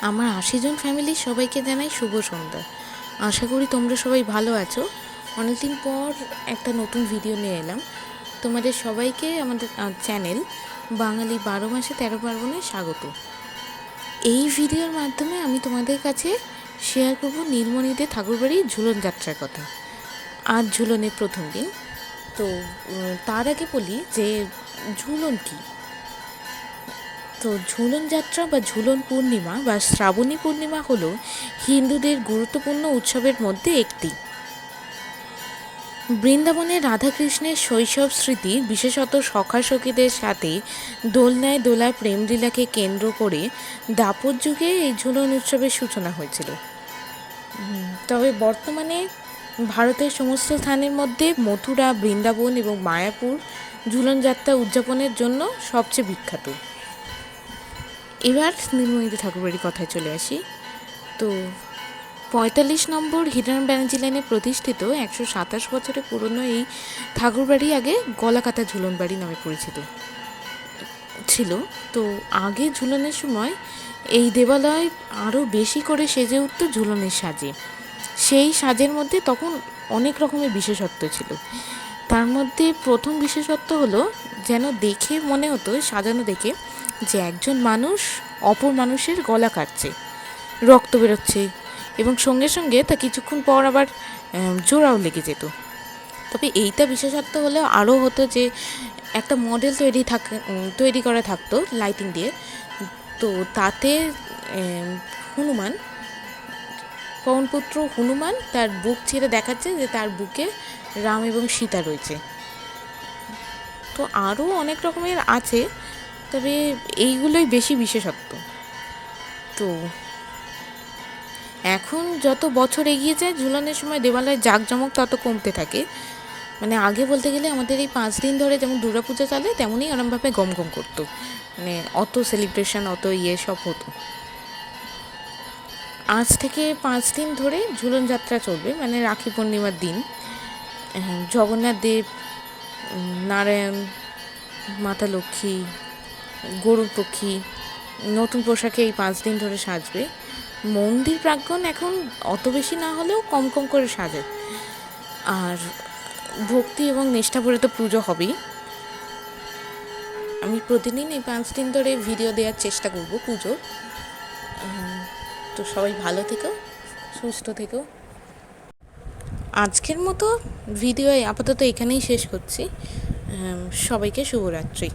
আমার আশি জন ফ্যামিলির সবাইকে জানাই শুভ সন্ধ্যা। আশা করি তোমরা সবাই ভালো আছো। অনেকদিন পর একটা নতুন ভিডিও নিয়ে এলাম। তোমাদের সবাইকে আমাদের চ্যানেল বাঙালি বারো মাসে তেরো পার্বণে স্বাগত। এই ভিডিওর মাধ্যমে আমি তোমাদের কাছে শেয়ার করব নীলমণিতে ঠাকুরবাড়ির ঝুলন যাত্রার কথা। আজ ঝুলনের প্রথম দিন। তো তার আগে বলি যে ঝুলন কী? তো ঝুলন যাত্রা বা ঝুলন পূর্ণিমা বা শ্রাবণী পূর্ণিমা হল হিন্দুদের গুরুত্বপূর্ণ উৎসবের মধ্যে একটি। বৃন্দাবনে রাধাকৃষ্ণের শৈশব স্মৃতি, বিশেষত সখা সখীদের সাথে দোলনায় দোলা প্রেমলীলাকে কেন্দ্র করে দাপর যুগে এই ঝুলন উৎসবের সূচনা হয়েছিল। তবে বর্তমানে ভারতের সমস্ত স্থানের মধ্যে মথুরা, বৃন্দাবন এবং মায়াপুর ঝুলন যাত্রা উদযাপনের জন্য সবচেয়ে বিখ্যাত। এবার নীলমণিতে ঠাকুরবাড়ির কথায় চলে আসি। তো পঁয়তাল্লিশ নম্বর হিরণ ব্যানার্জি লাইনে প্রতিষ্ঠিত একশো সাতাশ বছরের পুরনো এই ঠাকুরবাড়ি আগে গলাকাটা ঝুলন বাড়ি নামে পরিচিত ছিল। তো আগে ঝুলনের সময় এই দেবালয় আরও বেশি করে সেজে উঠত ঝুলনের সাজে। সেই সাজের মধ্যে তখন অনেক রকমের বিশেষত্ব ছিল। তার মধ্যে প্রথম বিশেষত্ব হলো যেন দেখে মনে হতো, সাজানো দেখে যে একজন মানুষ অপর মানুষের গলা কাটছে, রক্ত বেরোচ্ছে এবং সঙ্গে সঙ্গে তা কিছুক্ষণ পর আবার জোড়াও লেগে যেত। তবে এইটা বিশেষত্ব হলেও আরও হতো যে একটা মডেল তৈরি থাক তৈরি করা থাকতো লাইটিং দিয়ে। তো তাতে হনুমান পবনপুত্র হনুমান তার বুক ছেড়ে দেখাচ্ছে যে তার বুকে রাম এবং সীতা রয়েছে। তো আরও অনেক রকমের আছে তবে এইগুলোই বেশি বিশেষত্ব। তো এখন যত বছর এগিয়ে যায়, ঝুলানোর সময় দেবালয়ের জাঁকজমক তত কমতে থাকে। মানে আগে বলতে গেলে আমাদের এই পাঁচ দিন ধরে যেমন দুর্গাপূজা চলে, তেমনই ওরমভাবে গম গম করতো। মানে অত সেলিব্রেশন অত ইয়ে সব হতো। আজ থেকে পাঁচ দিন ধরে ঝুলন যাত্রা চলবে মানে রাখি পূর্ণিমার দিন। জগন্নাথ দেব নারায়ণ, মাতা লক্ষ্মী গরুর পক্ষী, নতুন পোশাকে এই পাঁচ দিন ধরে সাজবে। মন্দির প্রাঙ্গণ এখন অত বেশি না হলেও কম কম করে সাজে। আর ভক্তি এবং নিষ্ঠা ভরে তো পুজো হবেই। আমি প্রতিদিন এই পাঁচ দিন ধরে ভিডিও দেওয়ার চেষ্টা করব পুজো তো সবাই ভালো থেকো, সুস্থ থেকো। আজকের মতো ভিডিও আপাতত এখানেই শেষ করছি। সবাইকে শুভরাত্রি।